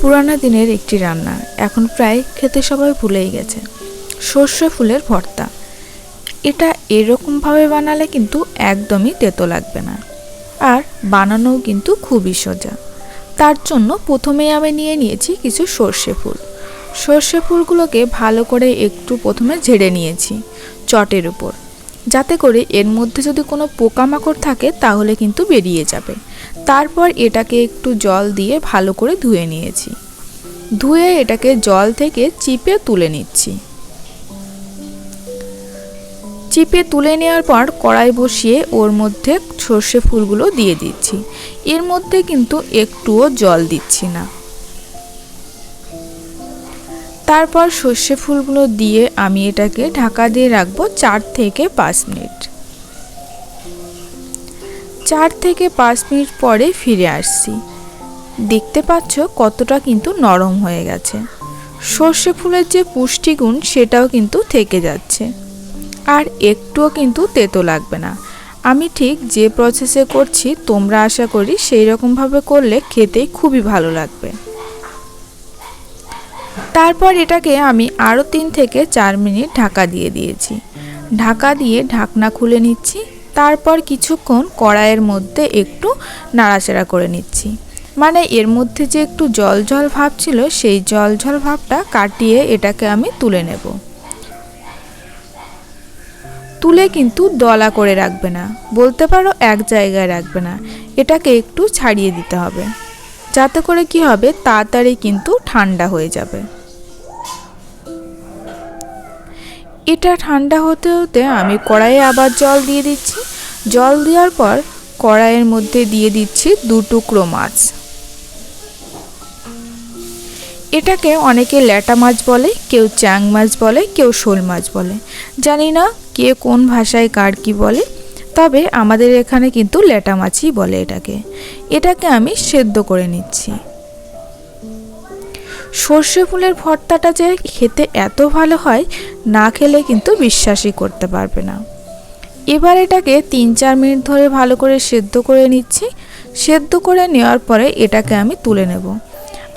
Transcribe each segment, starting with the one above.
পুরানো দিনের একটি রান্না। এখন প্রায় খেতে সবাই ভুলেই গেছে। সর্ষে ফুলের ভর্তা। এটা এরকমভাবে বানালে কিন্তু একদমই তেতো লাগবে না। আর বানানোও কিন্তু খুবই সোজা। তার জন্য প্রথমেই আমি নিয়ে নিয়েছি কিছু সর্ষে ফুল। সর্ষে ফুলগুলোকে ভালো করে একটু প্রথমে ঝেড়ে নিয়েছি চটের উপর। যাতে করে এর মধ্যে যদি কোনো পোকামাকড় থাকে তাহলে কিন্তু বেরিয়ে যাবে। তারপর এটাকে একটু জল দিয়ে ভালো করে ধুয়ে নিয়েছি। ধুয়ে এটাকে জল থেকে চিপে তুলে নিচ্ছি। চিপে তুলে নেওয়ার পর কড়াই বসিয়ে ওর মধ্যে সর্ষে ফুলগুলো দিয়ে দিচ্ছি। এর মধ্যে কিন্তু একটুও জল দিচ্ছি না। তারপর সর্ষে ফুলগুলো দিয়ে আমি এটাকে ঢাকা দিয়ে রাখব চার থেকে পাঁচ মিনিট। চার থেকে পাঁচ মিনিট পরে ফিরে আসছি। দেখতে পাচ্ছ কতটা কিন্তু নরম হয়ে গেছে। সর্ষে ফুলের যে পুষ্টিগুণ সেটাও কিন্তু থেকে যাচ্ছে। আর একটুও কিন্তু তেতো লাগবে না। আমি ঠিক যে প্রসেসে করছি তোমরা আশা করি সেই রকমভাবে করলে খেতে খুবই ভালো লাগবে। তারপর এটাকে আমি আরও তিন থেকে চার মিনিট ঢাকা দিয়ে দিয়েছি। ঢাকা দিয়ে ঢাকনা খুলে নিচ্ছি, তারপর কিছুক্ষণ কড়াইয়ের মধ্যে একটু নাড়াচাড়া করে নিচ্ছি। মানে এর মধ্যে যে একটু জল জল ভাব ছিল, সেই জল জল ভাবটা কাটিয়ে এটাকে আমি তুলে নেব। তুলে কিন্তু দলা করে রাখবে না, বলতে পারো এক জায়গায় রাখবে না, এটাকে একটু ছাড়িয়ে দিতে হবে। যাতে করে কি হবে, তাড়াতাড়ি কিন্তু ঠান্ডা হয়ে যাবে। এটা ঠান্ডা হতে হতে আমি কড়াইয়ে আবার জল দিয়ে দিচ্ছি। জল দেওয়ার পর কড়াইয়ের মধ্যে দিয়ে দিচ্ছি দু টুকরো মাছ। এটাকে অনেকে ল্যাটা মাছ বলে, কেউ চ্যাং মাছ বলে, কেউ শোল মাছ বলে। জানি না কে কোন ভাষায় কার কি বলে। তবে আমাদের এখানে কিন্তু ল্যাটা মাছই বলে এটাকে। এটাকে আমি সেদ্ধ করে নিচ্ছি। সর্ষে ফুলের ভর্তাটা যে খেতে এত ভালো হয়, না খেলে কিন্তু বিশ্বাসই করতে পারবে না। এবার এটাকে তিন চার মিনিট ধরে ভালো করে সেদ্ধ করে নিচ্ছি। সেদ্ধ করে নেওয়ার পরে এটাকে আমি তুলে নেব।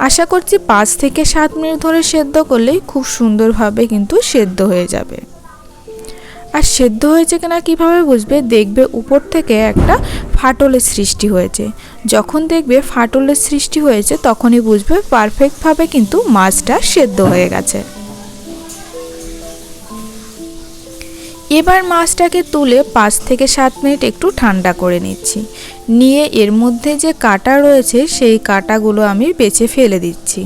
আশা করছি পাঁচ থেকে সাত মিনিট ধরে সেদ্ধ করলেই খুব সুন্দরভাবে কিন্তু সেদ্ধ হয়ে যাবে। আর সেদ্ধ হয়েছে কিনা কীভাবে বুঝবে? দেখবে উপর থেকে একটা ফাটলের সৃষ্টি হয়েছে। যখন দেখবে ফাটলের সৃষ্টি হয়েছে, তখনই বুঝবে পারফেক্টভাবে কিন্তু মাছটা সেদ্ধ হয়ে গেছে। এবার মাছটাকে তুলে পাঁচ থেকে সাত মিনিট একটু ঠান্ডা করে নিচ্ছি। নিয়ে এর মধ্যে যে কাটা রয়েছে, সেই কাটাগুলো আমি বেছে ফেলে দিচ্ছি।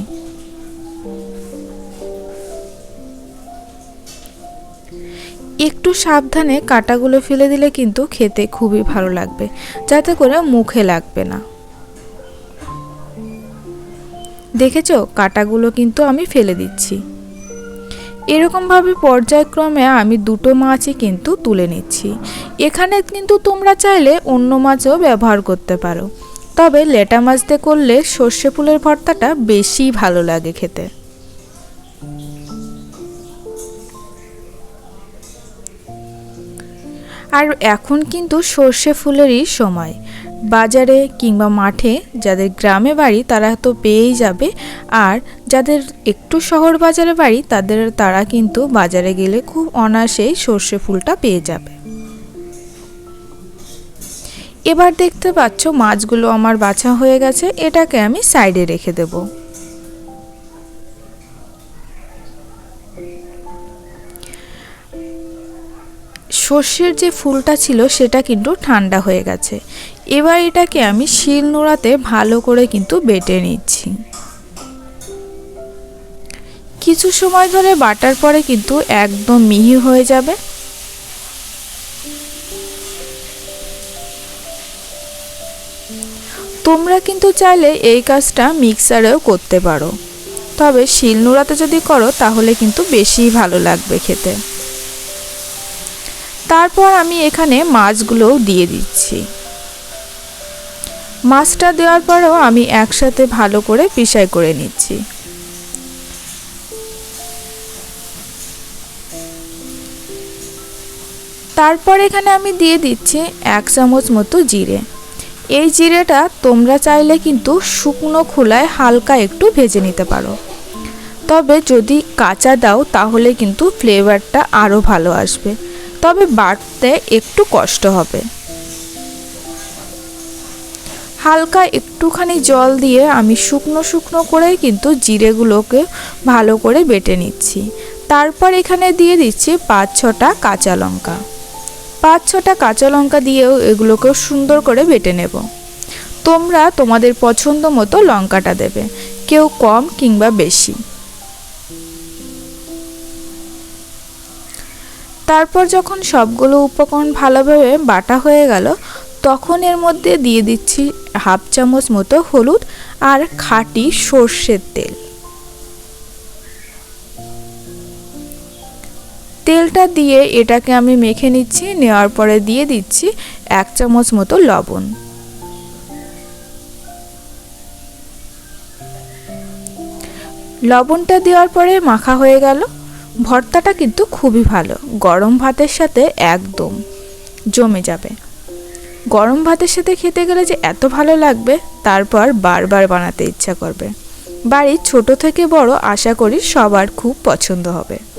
একটু সাবধানে কাটাগুলো ফেলে দিলে কিন্তু খেতে খুবই ভালো লাগবে, যাতে করে মুখে লাগবে না। দেখেছ? কাটাগুলো কিন্তু আমি ফেলে দিচ্ছি। এরকমভাবে পর্যায়ক্রমে আমি দুটো মাছই কিন্তু তুলে নিচ্ছি। এখানে কিন্তু তোমরা চাইলে অন্য মাছও ব্যবহার করতে পারো। তবে লেটা মাছ দিয়ে করলে সর্ষে ফুলের ভর্তাটা বেশি ভালো লাগে খেতে। আর এখন কিন্তু সর্ষে ফুলেরই সময়। বাজারে কিংবা মাঠে যাদের গ্রামে বাড়ি তারা তো পেয়েই যাবে, আর যাদের একটু শহর বাজারে বাড়ি তাদের, তারা কিন্তু বাজারে গেলে খুব অনায়াসেই সর্ষে ফুলটা পেয়ে যাবে। এবার দেখতে পাচ্ছ মাছগুলো আমার বাছা হয়ে গেছে, এটাকে আমি সাইডে রেখে দেবো। সর্ষের যে ফুলটা ছিল সেটা কিন্তু ঠান্ডা হয়ে গেছে। এবার এটাকে আমি শিল নোড়াতে ভালো করে কিন্তু বেটে নিচ্ছি। কিছু সময় ধরে বাটার পরে কিন্তু একদম মিহি হয়ে যাবে। তোমরা কিন্তু চাইলে এই কাজটা মিক্সারেও করতে পারো। তবে শিলনোড়াতে যদি করো, তাহলে কিন্তু বেশি ভালো লাগবে খেতে। তারপর আমি এখানে মাছগুলোও দিয়ে দিচ্ছি। মাছটা দেওয়ার পরেও আমি একসাথে ভালো করে পিসাই করে নিচ্ছি। তারপর এখানে আমি দিয়ে দিচ্ছি এক চামচ মতো জিরে। এই জিরেটা তোমরা চাইলে কিন্তু শুকনো খোলায় হালকা একটু ভেজে নিতে পারো। তবে যদি কাঁচা দাও তাহলে কিন্তু ফ্লেভারটা আরও ভালো আসবে। তবে বাটতে একটু কষ্ট হবে। হালকা একটুখানি জল দিয়ে আমি শুকনো শুকনো করে কিন্তু জিরেগুলোকে ভালো করে বেটে নিচ্ছি। তারপর এখানে দিয়ে দিচ্ছি পাঁচ ছটা কাঁচা লঙ্কা। পাঁচ ছটা কাঁচা লঙ্কা দিয়েও এগুলোকে সুন্দর করে বেটে নেব। তোমরা তোমাদের পছন্দ মতো লঙ্কাটা দেবে, কেউ কম কিংবা বেশি। তারপর যখন সবগুলো উপকরণ ভালোভাবে বাটা হয়ে গেল, তখন এর মধ্যে দিয়ে দিচ্ছি হাফ চামচ মতো হলুদ আর খাঁটি সর্ষের তেল। তেলটা দিয়ে এটাকে আমি মেখে নিচ্ছি, নেওয়ার পরে দিয়ে দিচ্ছি এক চামচ মতো লবণ। লবণটা দেওয়ার পরে মাখা হয়ে গেল। ভর্তাটা কিন্তু খুবই ভালো। গরম ভাতের সাথে একদম জমে যাবে। গরম ভাতের সাথে খেতে গেলে যে এত ভালো লাগবে, তারপর বারবার বানাতে ইচ্ছা করবে। বাড়ির ছোট থেকে বড় আশা করি সবার খুব পছন্দ হবে।